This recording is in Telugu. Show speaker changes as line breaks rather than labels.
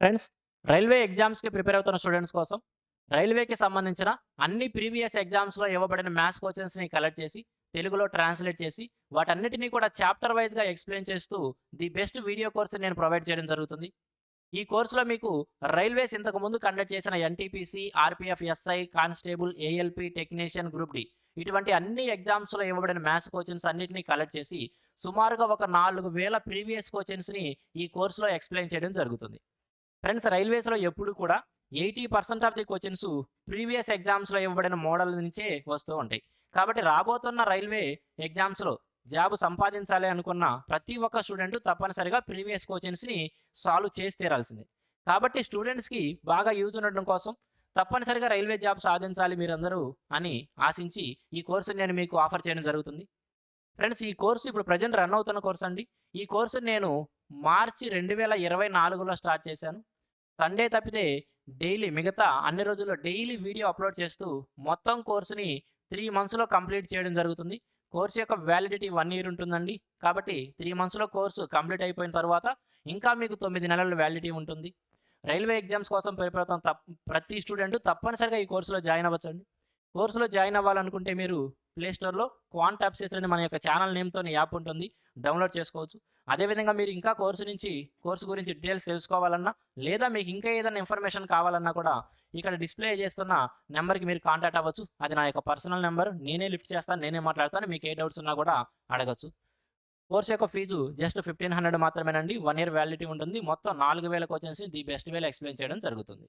ఫ్రెండ్స్ రైల్వే ఎగ్జామ్స్కి ప్రిపేర్ అవుతున్న స్టూడెంట్స్ కోసం రైల్వేకి సంబంధించిన అన్ని ప్రీవియస్ ఎగ్జామ్స్లో ఇవ్వబడిన మ్యాథ్స్ క్వశ్చన్స్ని కలెక్ట్ చేసి తెలుగులో ట్రాన్స్లేట్ చేసి వాటన్నిటినీ కూడా చాప్టర్ వైజ్గా ఎక్స్ప్లెయిన్ చేస్తూ ది బెస్ట్ వీడియో కోర్స్ నేను ప్రొవైడ్ చేయడం జరుగుతుంది. ఈ కోర్సులో మీకు రైల్వేస్ ఇంతకు ముందు కండక్ట్ చేసిన NTPC RPF SI constable ALP technician group D ఇటువంటి అన్ని ఎగ్జామ్స్లో ఇవ్వబడిన మ్యాథ్స్ క్వశ్చన్స్ అన్నింటినీ కలెక్ట్ చేసి సుమారుగా ఒక నాలుగు వేల ప్రీవియస్ క్వశ్చన్స్ని ఈ కోర్సులో ఎక్స్ప్లెయిన్ చేయడం జరుగుతుంది. ఫ్రెండ్స్ రైల్వేస్లో ఎప్పుడు కూడా eighty percent of the questions previous ఎగ్జామ్స్లో ఇవ్వబడిన మోడల్ నుంచే వస్తూ ఉంటాయి. కాబట్టి రాబోతున్న రైల్వే ఎగ్జామ్స్లో జాబ్ సంపాదించాలి అనుకున్న ప్రతి ఒక్క స్టూడెంట్ తప్పనిసరిగా ప్రీవియస్ క్వశ్చన్స్ని సాల్వ్ చేసి తీరాల్సిందే. కాబట్టి స్టూడెంట్స్కి బాగా యూజ్ ఉండడం కోసం తప్పనిసరిగా రైల్వే జాబ్ సాధించాలి మీరందరూ అని ఆశించి ఈ కోర్సు నేను మీకు ఆఫర్ చేయడం జరుగుతుంది. ఫ్రెండ్స్ ఈ కోర్సు ఇప్పుడు ప్రజెంట్ రన్ అవుతున్న కోర్స్ అండి. ఈ కోర్సు నేను మార్చి రెండు వేల ఇరవై నాలుగులో స్టార్ట్ చేశాను. సండే తప్పితే డైలీ మిగతా అన్ని రోజుల్లో డైలీ వీడియో అప్లోడ్ చేస్తూ మొత్తం కోర్సుని త్రీ మంత్స్లో కంప్లీట్ చేయడం జరుగుతుంది. కోర్సు యొక్క వ్యాలిడిటీ వన్ ఇయర్ ఉంటుందండి. కాబట్టి త్రీ మంత్స్లో కోర్సు కంప్లీట్ అయిపోయిన తర్వాత ఇంకా మీకు తొమ్మిది నెలల వ్యాలిడిటీ ఉంటుంది. రైల్వే ఎగ్జామ్స్ కోసం ప్రిపేర్ అవుతాం తప్ ప్రతి స్టూడెంట్ తప్పనిసరిగా ఈ కోర్సులో జాయిన్ అవ్వచ్చండి. కోర్సులో జాయిన్ అవ్వాలనుకుంటే మీరు ప్లేస్టోర్లో క్వాంట్ యాప్సెస్ అనే మన యొక్క ఛానల్ నేమ్తో యాప్ ఉంటుంది. డౌన్లోడ్ చేసుకోవచ్చు. అదేవిధంగా మీరు ఇంకా కోర్సు నుంచి కోర్సు గురించి డీటెయిల్స్ తెలుసుకోవాలన్నా లేదా మీకు ఇంకా ఏదైనా ఇన్ఫర్మేషన్ కావాలన్నా కూడా ఇక్కడ డిస్ప్లే చేస్తున్న నెంబర్కి మీరు కాంటాక్ట్ అవ్వచ్చు. అది నా యొక్క పర్సనల్ నెంబర్ నేనే లిఫ్ట్ చేస్తాను నేనే మాట్లాడతాను. మీకు ఏ డౌట్స్ ఉన్నా కూడా అడగచ్చు. కోర్స్ యొక్క ఫీజు జస్ట్ ఫిఫ్టీన్ హండ్రెడ్ మాత్రమేనండి. వన్ ఇయర్ వ్యాలిడిటీ ఉంటుంది. మొత్తం నాలుగు వేల క్వశ్చన్స్ ది బెస్ట్ వేలో ఎక్స్ప్లెయిన్ చేయడం జరుగుతుంది.